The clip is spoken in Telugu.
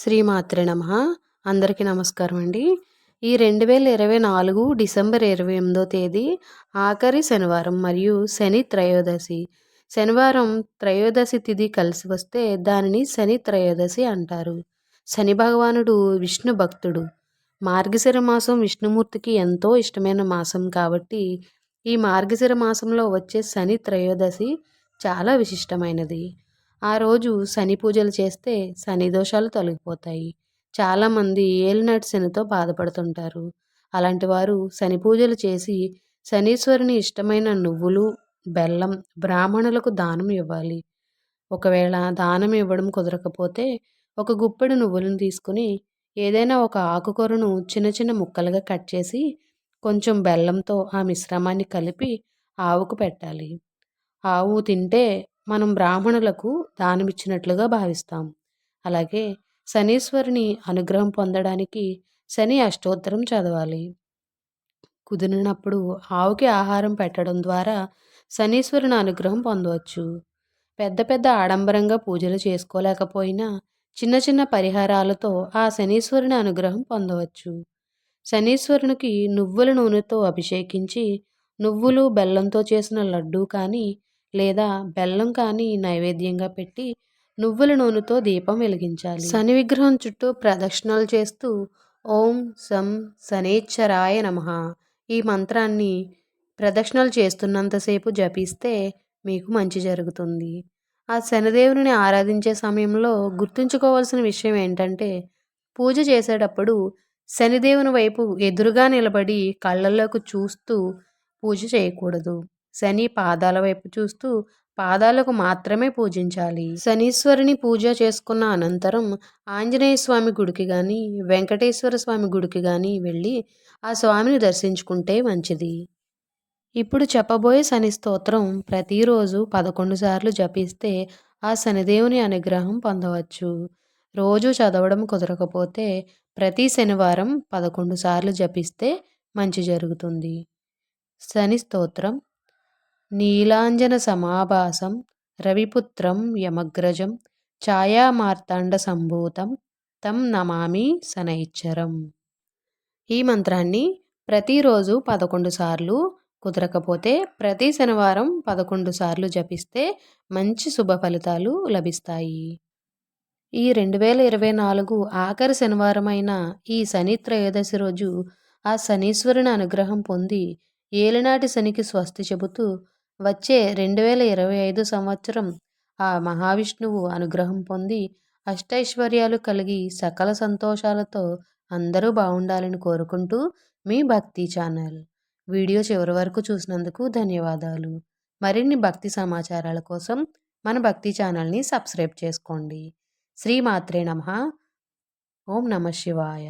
శ్రీమాత్రే నమ. అందరికీ నమస్కారం అండి. ఈ రెండు వేల ఇరవై నాలుగు డిసెంబర్ ఇరవై ఎనిమిదో తేదీ ఆఖరి శనివారం మరియు శని త్రయోదశి. శనివారం త్రయోదశి తిథి కలిసి వస్తే దానిని శని త్రయోదశి అంటారు. శని భగవానుడు విష్ణు భక్తుడు. మార్గశిర మాసం విష్ణుమూర్తికి ఎంతో ఇష్టమైన మాసం కాబట్టి ఈ మార్గశిర మాసంలో వచ్చే శని త్రయోదశి చాలా విశిష్టమైనది. ఆ రోజు శని పూజలు చేస్తే శని దోషాలు తొలగిపోతాయి. చాలామంది ఏలినాటి శనితో బాధపడుతుంటారు. అలాంటి వారు శని పూజలు చేసి శనీశ్వరుని ఇష్టమైన నువ్వులు బెల్లం బ్రాహ్మణులకు దానం ఇవ్వాలి. ఒకవేళ దానం ఇవ్వడం కుదరకపోతే ఒక గుప్పెడు నువ్వులను తీసుకుని ఏదైనా ఒక ఆకుకూరను చిన్న చిన్న ముక్కలుగా కట్ చేసి కొంచెం బెల్లంతో ఆ మిశ్రమాన్ని కలిపి ఆవుకు పెట్టాలి. ఆవు తింటే మనం బ్రాహ్మణులకు దానమిచ్చినట్లుగా భావిస్తాం. అలాగే శనీశ్వరుని అనుగ్రహం పొందడానికి శని అష్టోత్తరం చదవాలి. కుదిరినప్పుడు ఆవుకి ఆహారం పెట్టడం ద్వారా శనీశ్వరుని అనుగ్రహం పొందవచ్చు. పెద్ద పెద్ద ఆడంబరంగా పూజలు చేసుకోలేకపోయినా చిన్న చిన్న పరిహారాలతో ఆ శనీశ్వరుని అనుగ్రహం పొందవచ్చు. శనీశ్వరునికి నువ్వుల నూనెతో అభిషేకించి నువ్వులు బెల్లంతో చేసిన లడ్డూ కానీ లేదా బెల్లం కానీ నైవేద్యంగా పెట్టి నువ్వుల నూనెతో దీపం వెలిగించాలి. శని విగ్రహం చుట్టూ ప్రదక్షిణలు చేస్తూ ఓం సం శనేశ్వరాయ నమ. ఈ మంత్రాన్ని ప్రదక్షిణలు చేస్తున్నంతసేపు జపిస్తే మీకు మంచి జరుగుతుంది. ఆ శనిదేవుని ఆరాధించే సమయంలో గుర్తుంచుకోవాల్సిన విషయం ఏంటంటే పూజ చేసేటప్పుడు శనిదేవుని వైపు ఎదురుగా నిలబడి కళ్ళల్లోకి చూస్తూ పూజ చేయకూడదు. శని పాదాల వైపు చూస్తూ పాదాలకు మాత్రమే పూజించాలి. శనీశ్వరుని పూజ చేసుకున్న అనంతరం ఆంజనేయ స్వామి గుడికి కానీ వెంకటేశ్వర స్వామి గుడికి కానీ వెళ్ళి ఆ స్వామిని దర్శించుకుంటే మంచిది. ఇప్పుడు చెప్పబోయే శని స్తోత్రం ప్రతిరోజు పదకొండు సార్లు జపిస్తే ఆ శనిదేవుని అనుగ్రహం పొందవచ్చు. రోజు చదవడం కుదరకపోతే ప్రతి శనివారం పదకొండు సార్లు జపిస్తే మంచి జరుగుతుంది. శని స్తోత్రం నీలాంజన సమాభాసం రవిపుత్రం యమగ్రజం ఛాయామార్తాండ సంభూతం తం నమామి శనైచ్చరం. ఈ మంత్రాన్ని ప్రతిరోజు పదకొండు సార్లు కుదరకపోతే ప్రతి శనివారం పదకొండు సార్లు జపిస్తే మంచి శుభ ఫలితాలు లభిస్తాయి. ఈ రెండు వేల ఇరవై నాలుగు ఆఖరి శనివారమైన ఈ శని త్రయోదశి రోజు ఆ శనీశ్వరుని అనుగ్రహం పొంది ఏలినాటి శనికి స్వస్తి చెబుతూ వచ్చే రెండు వేల ఇరవై ఐదు సంవత్సరం ఆ మహావిష్ణువు అనుగ్రహం పొంది అష్టైశ్వర్యాలు కలిగి సకల సంతోషాలతో అందరూ బాగుండాలని కోరుకుంటూ మీ భక్తి ఛానల్. వీడియో చివరి వరకు చూసినందుకు ధన్యవాదాలు. మరిన్ని భక్తి సమాచారాల కోసం మన భక్తి ఛానల్ని సబ్స్క్రైబ్ చేసుకోండి. శ్రీమాత్రే నమ. ఓం నమ శివాయ.